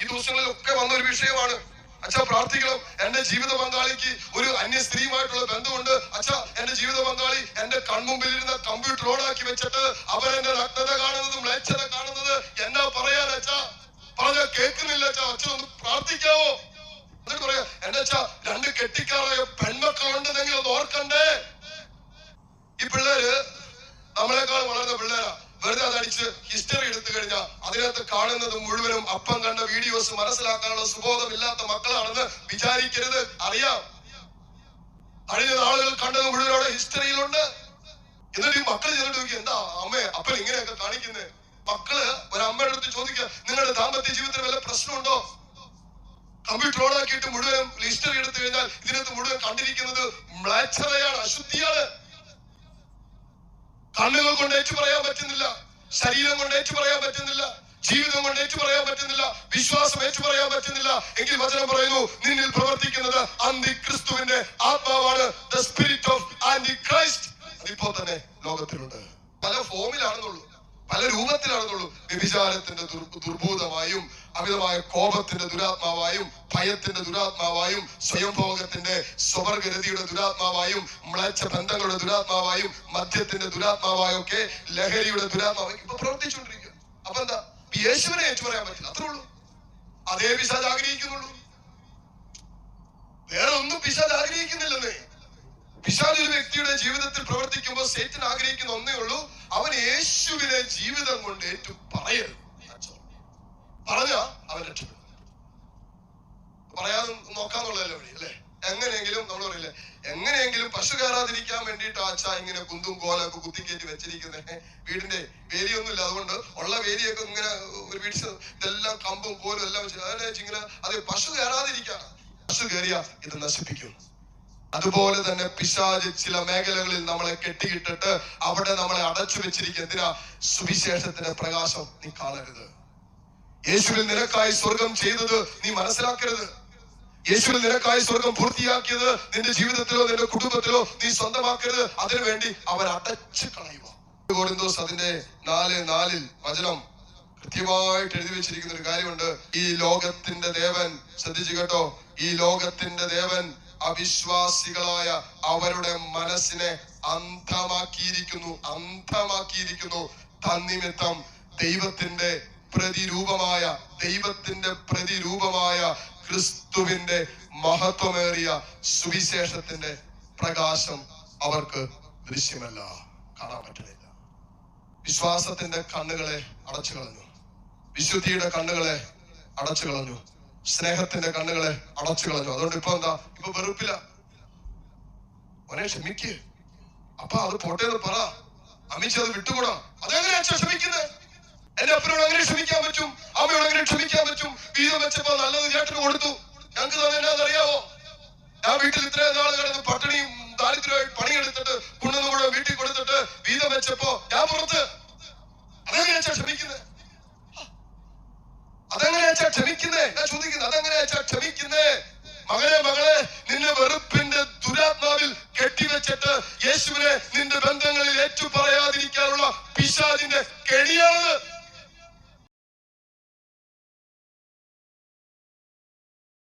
ഈ ദിവസങ്ങളിലൊക്കെ വന്ന ഒരു വിഷയമാണ്. അച്ഛാ പ്രാർത്ഥിക്കണം. എന്റെ ജീവിത പങ്കാളിക്ക് ഒരു അന്യ സ്ത്രീയുമായിട്ടുള്ള ബന്ധമുണ്ട്. അച്ഛാ എന്റെ ജീവിത പങ്കാളി എന്റെ കൺമുമ്പിൽ ഇരുന്ന കമ്പ്യൂട്ടർ ഓണാക്കി വെച്ചിട്ട് അവരെന്റെ രക്തത കാണുന്നത് മ്ലേച്ഛത കാണുന്നത് എന്നാ പറയാൻ അച്ഛാ? പറഞ്ഞ കേൾക്കുന്നില്ല അച്ഛാ. അച്ഛൻ ഒന്ന് പ്രാർത്ഥിക്കാവോ? എന്നിട്ട് പറയാ എന്റെ അച്ഛാ രണ്ട് കെട്ടിക്കാറായ പെൺമക്കളുണ്ടെന്നെങ്കിലും ഒന്ന് ഓർക്കണ്ടേ? ഈ പിള്ളേര് നമ്മളെക്കാൾ വളർന്ന പിള്ളേരാ. വെറുതെ അതടിച്ച് ഹിസ്റ്ററി എടുത്തു കഴിഞ്ഞാൽ അതിനകത്ത് കാണുന്നത് മുഴുവനും അപ്പം കണ്ട വീഡിയോസ് മനസ്സിലാക്കാനുള്ള സുബോധമില്ലാത്ത മക്കളാണെന്ന് വിചാരിക്കരുത്. അറിയാം. കഴിഞ്ഞ നാളുകൾ കണ്ടത് മുഴുവൻ അവിടെ ഹിസ്റ്ററിയിലുണ്ട് എന്നിട്ട് ഈ മക്കൾ ചെന്നിട്ട് നോക്കി എന്താ അമ്മേ അപ്പൻ ഇങ്ങനെയൊക്കെ കാണിക്കുന്നത് മക്കൾ ഒരു അമ്മയുടെ അടുത്ത് ചോദിക്കുക നിങ്ങളുടെ ദാമ്പത്യ ജീവിതത്തിൽ വല്ല പ്രശ്നമുണ്ടോ? കമ്പ്യൂട്ടർ ഓണാക്കിയിട്ട് മുഴുവൻ ഹിസ്റ്ററി എടുത്തു കഴിഞ്ഞാൽ ഇതിനകത്ത് മുഴുവൻ കണ്ടിരിക്കുന്നത് മ്ലാച്ചറയാണ് അശുദ്ധിയാണ്. കണ്ണുകൾ കൊണ്ട് ഏറ്റു പറയാൻ പറ്റുന്നില്ല ശരീരം കൊണ്ട് ഏറ്റു പറയാൻ പറ്റുന്നില്ല ജീവിതം കൊണ്ട് ഏറ്റു പറയാൻ പറ്റുന്നില്ല വിശ്വാസം ഏറ്റു പറയാൻ പറ്റുന്നില്ല. എങ്കിൽ വചനം പറയുന്നു നിന്നിൽ പ്രവർത്തിക്കുന്നത് അന്തി ക്രിസ്തുവിന്റെ ആത്മാവാണ് the spirit of anti Christ അതിപ്പോ തന്നെ ലോകത്തിലുണ്ട്. പല ഫോമിലാണെന്നുള്ളൂ പല രൂപത്തിലാണെന്നുള്ളൂ വ്യഭിചാരത്തിന്റെ ദുർഭൂതമായും അമിതമായ കോപത്തിന്റെ ദുരാത്മാവായും ഭയത്തിന്റെ ദുരാത്മാവായും സ്വയംഭോഗത്തിന്റെ സ്വവർഗരതിയുടെ ദുരാത്മാവായും മ്ളച്ച ബന്ധങ്ങളുടെ ദുരാത്മാവായും മദ്യത്തിന്റെ ദുരാത്മാവായും ഒക്കെ ലഹരിയുടെ ദുരാത്മാവായും ഇപ്പൊ പ്രവർത്തിച്ചുകൊണ്ടിരിക്കുക. അപ്പൊ എന്താ? യേശുവിനെ ഏറ്റു പറയാൻ പറ്റില്ല. അത്രേ ഉള്ളൂ. അതേ പിശാജ് ആഗ്രഹിക്കുന്നുള്ളൂ. വേറെ ഒന്നും പിശാജ് ആഗ്രഹിക്കുന്നില്ലെന്നേ. പിശാജ് ഒരു വ്യക്തിയുടെ ജീവിതത്തിൽ പ്രവർത്തിക്കുമ്പോൾ സേറ്റൻ ആഗ്രഹിക്കുന്ന ഒന്നേ ഉള്ളൂ അവൻ യേശുവിനെ ജീവിതം കൊണ്ട് ഏറ്റു പറയരുത്. പറഞ്ഞ അവൻ രക്ഷപ്പെടും. പറയാതെ നോക്കാന്നുള്ളതല്ലേ വഴി അല്ലെ? എങ്ങനെയെങ്കിലും നമ്മൾ പറയില്ലേ എങ്ങനെയെങ്കിലും പശു കയറാതിരിക്കാൻ വേണ്ടിയിട്ട് ആച്ച ഇങ്ങനെ കുന്തും കോലൊക്കെ കുത്തിക്കേറ്റി വെച്ചിരിക്കുന്നത് വീടിന്റെ വേലിയൊന്നുമില്ല അതുകൊണ്ട് ഉള്ള വേലിയൊക്കെ ഇങ്ങനെ ഒരു പിടിച്ച് ഇതെല്ലാം കമ്പും കോലും എല്ലാം വെച്ച് അതിനെ ഇങ്ങനെ അത് പശു കയറാതിരിക്കാണ് പശു കയറിയ ഇത് നശിപ്പിക്കും. അതുപോലെ തന്നെ പിശാജ് ചില മേഖലകളിൽ നമ്മളെ കെട്ടിയിട്ടിട്ട് അവിടെ നമ്മളെ അടച്ചു വെച്ചിരിക്കുക എന്തിനാ സുവിശേഷത്തിന്റെ പ്രകാശം നീ കാണരുത്. യേശുവിൽ നിനക്കായി സ്വർഗം ചെയ്തത് നീ മനസ്സിലാക്കരുത്. യേശുവിൽ നിനക്കായി സ്വർഗം പൂർത്തിയാക്കിയത് നിന്റെ ജീവിതത്തിലോ നിന്റെ കുടുംബത്തിലോ നീ സ്വന്തമാക്കരുത്. അതിനുവേണ്ടി അവൻ അടച്ചു കളയുക. അതിന്റെ നാല് നാലിൽ വചനം കൃത്യമായിട്ട് എഴുതി വെച്ചിരിക്കുന്ന ഒരു കാര്യമുണ്ട്. ഈ ലോകത്തിന്റെ ദേവൻ ശ്രദ്ധിച്ചു കേട്ടോ. ഈ ലോകത്തിന്റെ ദേവൻ അവിശ്വാസികളായ അവരുടെ മനസ്സിനെ അന്ധമാക്കിയിരിക്കുന്നു അന്ധമാക്കിയിരിക്കുന്നു. തന്നിമിത്തം ദൈവത്തിന്റെ പ്രതിരൂപമായ ദൈവത്തിന്റെ പ്രതിരൂപമായ ക്രിസ്തുവിന്റെ മഹത്വമേറിയ സുവിശേഷത്തിന്റെ പ്രകാശം അവർക്ക് ദൃശ്യമല്ല കാണാൻ പറ്റുന്നില്ല. വിശ്വാസത്തിന്റെ കണ്ണുകളെ അടച്ചു കളഞ്ഞു വിശുദ്ധിയുടെ കണ്ണുകളെ അടച്ചു കളഞ്ഞു സ്നേഹത്തിന്റെ കണ്ണുകളെ അടച്ചു കളഞ്ഞു. അതുകൊണ്ട് ഇപ്പൊ എന്താ? ഇപ്പൊ വെറുപ്പില്ല. മോനെ ക്ഷമിക്ക്. അപ്പൊ അത് പോട്ടേന്ന് പറ. അമിച്ച് അത് വിട്ടുകൂടാ. അതെങ്ങനെയാ ക്ഷമിക്കുന്നത് എന്റെ അപ്പനോട് അങ്ങനെ ക്ഷമിക്കാൻ പറ്റും? അമ്മയോട് അങ്ങനെ ക്ഷമിക്കാൻ പറ്റും? വീതം വെച്ചപ്പോ നല്ലത് ചേട്ടന് കൊടുത്തു. ഞങ്ങൾക്ക് അറിയാവോ ഞാൻ വീട്ടിൽ ഇത്രയും നാൾ കിടന്ന് പട്ടിണിയും ദാരിദ്ര്യമായി പണിയെടുത്തിട്ട് കുണ്ണുന്നുകൂടെ വീട്ടിൽ കൊടുത്തിട്ട് വീതം വെച്ചപ്പോ ഞാൻ പുറത്ത്. അതെങ്ങനെയാ ക്ഷമിക്കുന്നത് അച്ഛാ ക്ഷമിക്കുന്നേ ഞാൻ ചോദിക്കുന്നത് അതെങ്ങനെ അച്ഛാ ക്ഷമിക്കുന്നേ? മകളെ മകളെ നിന്റെ വെറുപ്പിന്റെ ദുരാത്മാവിൽ കെട്ടിവെച്ചിട്ട് യേശുവിനെ നിന്റെ ബന്ധങ്ങളിൽ ഏറ്റു പറയാതിരിക്കാനുള്ള പിശാദിന്റെ കെണിയാണ്